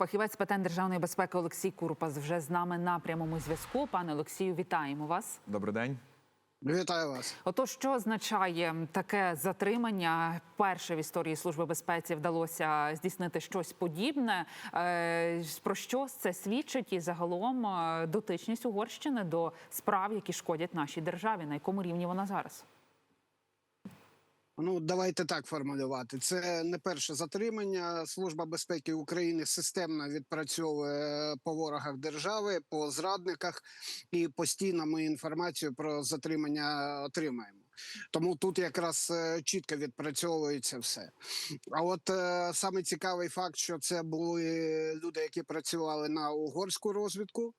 Фахівець питань державної безпеки Олексій Курпас вже з нами на прямому зв'язку. Пане Олексію, вітаємо вас. Добрий день. Вітаю вас. Отож, що означає таке затримання? Перше в історії служби безпеці вдалося здійснити щось подібне. Е, Про що це свідчить і загалом е, дотичність Угорщини до справ, які шкодять нашій державі? На якому рівні вона зараз? Ну давайте так формулювати. Це не перше затримання. Служба безпеки України системно відпрацьовує по ворогах держави, по зрадниках, і постійно ми інформацію про затримання отримаємо. Тому тут якраз е, чітко відпрацьовується все. А от е, саме цікавий факт, що це були люди, які працювали на угорську розвідку.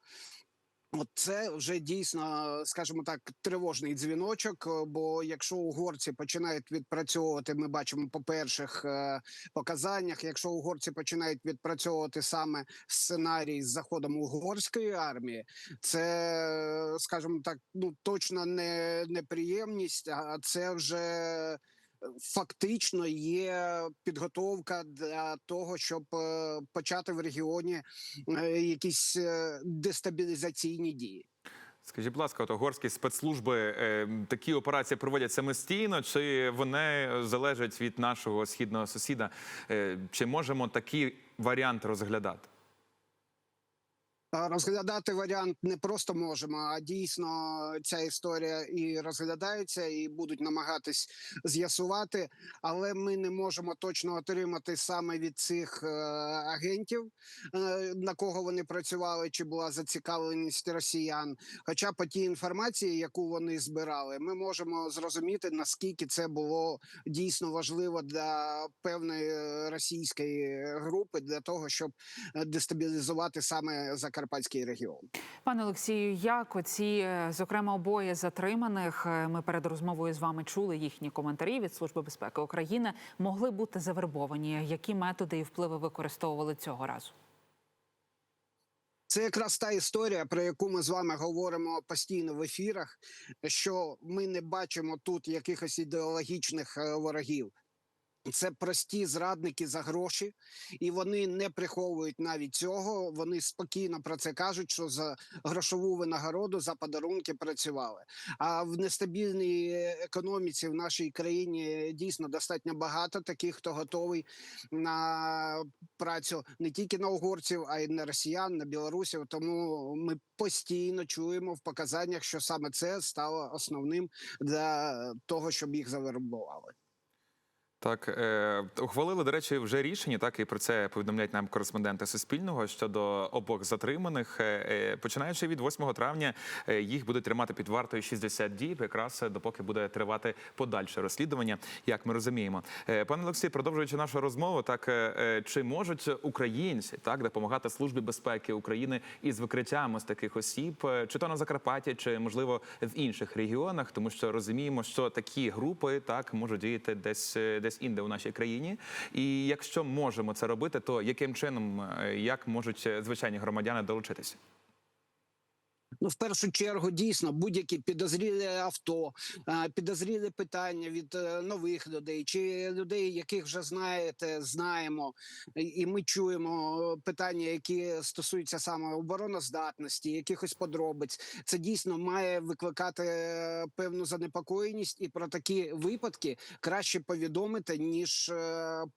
Це вже дійсно, скажімо так, тривожний дзвіночок. е, Бо якщо угорці починають відпрацьовувати, ми бачимо по перших е, показаннях. Якщо угорці починають відпрацьовувати саме сценарій з заходом угорської армії, це, скажімо так, ну точно не неприємність, а це вже. Фактично є підготовка для того, щоб е, почати в регіоні е, якісь е, дестабілізаційні дії. Скажіть, будь ласка, от угорські спецслужби такі операції проводять самостійно, чи вони залежать від нашого східного сусіда? Чи можемо такий варіант розглядати? А Розглядати варіант не просто можемо, а дійсно ця історія і розглядається, і будуть намагатись з'ясувати. Але ми не можемо точно отримати саме від цих е, агентів, е, на кого вони працювали, чи була зацікавленість росіян. Хоча по тій інформації, яку вони збирали, ми можемо зрозуміти наскільки це було дійсно важливо для певної е, російської групи для того, щоб е, дестабілізувати саме Закарпатський регіон. Пане Олексію, як оці, е, зокрема, обоє затриманих, е, ми перед розмовою з вами чули їхні коментарі від Служби безпеки України, могли бути завербовані? Які методи і впливи використовували цього разу? Це якраз та історія, про яку ми з вами говоримо постійно в ефірах. Що ми не бачимо тут якихось ідеологічних е, ворогів. Це прості зрадники за гроші, і вони не приховують навіть цього. Вони спокійно про це кажуть, що за грошову винагороду за подарунки працювали. А в нестабільній економіці в нашій країні дійсно достатньо багато таких, хто готовий на працю не тільки на угорців, а й на росіян, на білорусів. Тому ми постійно чуємо в показаннях, що саме це стало основним для того, щоб їх завербували. Так, е, ухвалили, до речі, вже рішення, так і про це повідомляють нам кореспонденти Суспільного щодо обох затриманих. Е, е, починаючи від 8 травня, е, їх будуть тримати під вартою 60 діб, якраз е, допоки буде тривати подальше розслідування, як ми розуміємо. Е, пане Олексій, продовжуючи нашу розмову, так е, е, чи можуть українці так допомагати службі безпеки України із викриттями з таких осіб, чи то на Закарпатті, чи можливо в інших регіонах, тому що розуміємо, що такі групи так можуть діяти десь десь інде у нашій країні. І якщо можемо це робити, то яким чином е, як можуть е, звичайні громадяни долучитися? Ну, в першу чергу, дійсно, будь-які підозрілі авто, е, підозрілі питання від е, нових людей чи людей, яких вже знаєте, знаємо, і- ми чуємо е, питання, які стосуються саме обороноздатності, якихось подробиць. Це дійсно має викликати певну занепокоєність, і про такі випадки краще повідомити, ніж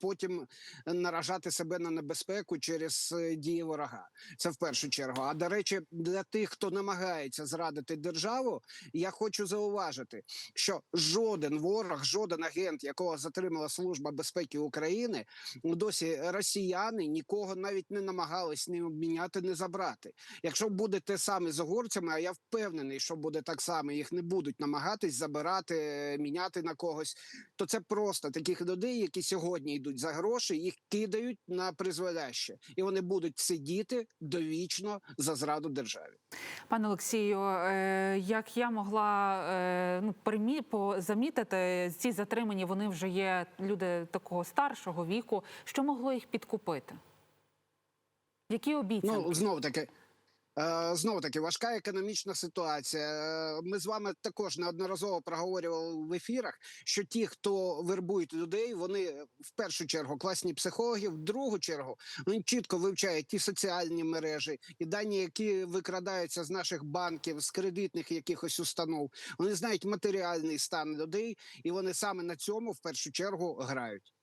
потім наражати себе на небезпеку через дії ворога. Це в першу чергу. А до речі, для тих, хто намагається зрадити державу, я хочу зауважити, що жоден ворог, жоден агент, якого затримала служба безпеки України, досі росіяни нікого навіть не намагались ні обміняти, ні забрати. Якщо буде те саме з угорцями, а я впевнений, що буде так само, їх не будуть намагатись забирати, міняти на когось, то це просто таких людей, які сьогодні йдуть за гроші, їх кидають на призволяще, і вони будуть сидіти довічно за зраду державі. Пане Олексію, е, як я могла е, ну, примі, по, замітити, ці затримані вони вже є люди такого старшого віку. Що могло їх підкупити? Які обіцянки? Ну знову таки. Е, Знову таки важка економічна ситуація. Е, Ми з вами також неодноразово проговорювали в ефірах, що ті, хто вербують людей, вони в першу чергу класні психологи, в другу чергу вони чітко вивчають ті соціальні мережі і дані, які викрадаються з наших банків, з кредитних якихось установ. Вони знають матеріальний стан людей, і вони саме на цьому в першу чергу грають.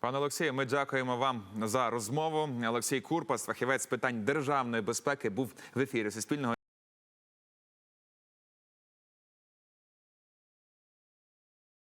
Пане Олексію, ми дякуємо вам за розмову. Олексій Курпас, фахівець питань державної безпеки, був в ефірі Суспільного.